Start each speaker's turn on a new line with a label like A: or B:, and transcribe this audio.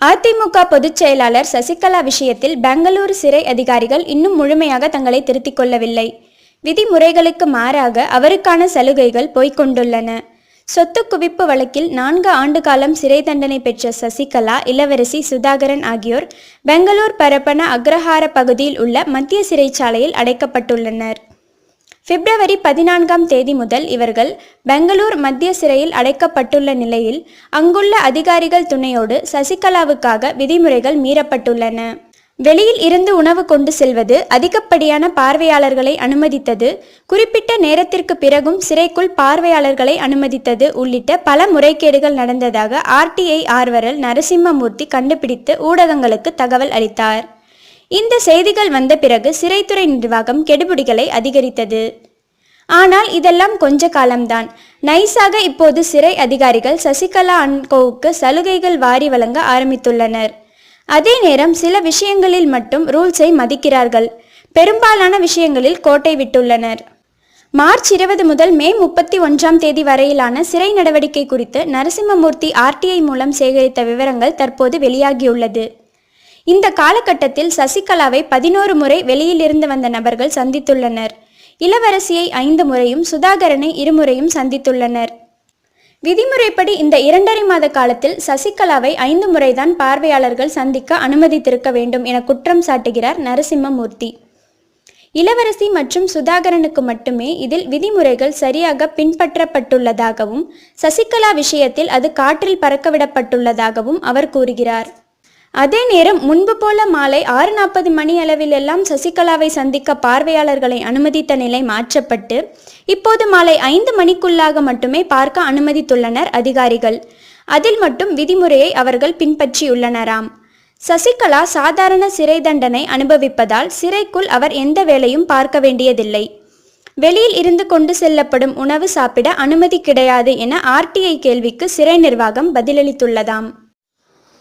A: அதிமுக பொதுச் செயலாளர் சசிகலா விஷயத்தில் பெங்களூரு சிறை அதிகாரிகள் இன்னும் முழுமையாக தங்களை திருத்திக் கொள்ளவில்லை. விதிமுறைகளுக்கு மாறாக அவருக்கான சலுகைகள் போய்கொண்டுள்ளன சொத்து குவிப்பு வழக்கில் நான்கு ஆண்டு காலம் சிறை தண்டனை பெற்ற சசிகலா இளவரசி சுதாகரன் ஆகியோர் பெங்களூர் பரப்பன அக்ரஹார பகுதியில் உள்ள மத்திய சிறைச்சாலையில் அடைக்கப்பட்டுள்ளனர். பிப்ரவரி பதினான்காம் தேதி முதல் இவர்கள் பெங்களூர் மத்திய சிறையில் அடைக்கப்பட்டுள்ள நிலையில் அங்குள்ள அதிகாரிகள் துணையோடு சசிகலாவுக்காக விதிமுறைகள் மீறப்பட்டுள்ளன. வெளியில் இருந்து உணவு கொண்டு செல்வது அதிகப்படியான பார்வையாளர்களை அனுமதித்தது. குறிப்பிட்ட நேரத்திற்கு பிறகும் சிறைக்குள் பார்வையாளர்களை அனுமதித்தது உள்ளிட்ட பல முறைகேடுகள் நடந்ததாக ஆர்டிஐ ஆர்வரல் நரசிம்மமூர்த்தி கண்டுபிடித்து ஊடகங்களுக்கு தகவல் அளித்தார். இந்த செய்திகள் வந்த பிறகு சிறைத்துறை நிர்வாகம் கெடுபிடிகளை அதிகரித்தது. ஆனால் இதெல்லாம் கொஞ்ச காலம்தான். நைஸாக இப்போது சிறை அதிகாரிகள் சசிகலா அன்கோவுக்கு சலுகைகள் வாரி வழங்க ஆரம்பித்துள்ளனர். அதே நேரம் சில விஷயங்களில் மட்டும் ரூல்ஸை மதிக்கிறார்கள். பெரும்பாலான விஷயங்களில் கோட்டை விட்டுள்ளனர். மார்ச் இருபது முதல் மே முப்பத்தி ஒன்றாம் தேதி வரையிலான சிறை நடவடிக்கை குறித்து நரசிம்மமூர்த்தி ஆர்டிஐ மூலம் சேகரித்த விவரங்கள் தற்போது வெளியாகியுள்ளது. இந்த காலகட்டத்தில் சசிகலாவை பதினோரு முறை வெளியிலிருந்து வந்த நபர்கள் சந்தித்துள்ளனர். இளவரசியை ஐந்து முறையும் சுதாகரனை இருமுறையும் சந்தித்துள்ளனர். விதிமுறைப்படி இந்த இரண்டரை மாத காலத்தில் சசிகலாவை ஐந்து முறைதான் பார்வையாளர்கள் சந்திக்க அனுமதித்திருக்க வேண்டும் என குற்றம் சாட்டுகிறார் நரசிம்மமூர்த்தி. இளவரசி மற்றும் சுதாகரனுக்கு மட்டுமே இதில் விதிமுறைகள் சரியாக பின்பற்றப்பட்டுள்ளதாகவும் சசிகலா விஷயத்தில் அது காற்றில் பறக்கவிடப்பட்டுள்ளதாகவும் அவர் கூறுகிறார். அதே நேரம் முன்பு போல மாலை ஆறு நாற்பது மணி அளவில் எல்லாம் சசிகலாவை சந்திக்க பார்வையாளர்களை அனுமதித்த நிலை மாற்றப்பட்டு இப்போது மாலை ஐந்து மணிக்குள்ளாக மட்டுமே பார்க்க அனுமதித்துள்ளனர் அதிகாரிகள். அதில் மட்டும் விதிமுறையை அவர்கள் பின்பற்றியுள்ளனராம். சசிகலா சாதாரண சிறை தண்டனை அனுபவிப்பதால் சிறைக்குள் அவர் எந்த வேலையும் பார்க்க வேண்டியதில்லை. வெளியில் இருந்து கொண்டு செல்லப்படும் உணவு சாப்பிட அனுமதி கிடையாது என ஆர்டிஐ கேள்விக்கு சிறை நிர்வாகம் பதிலளித்துள்ளதாம்.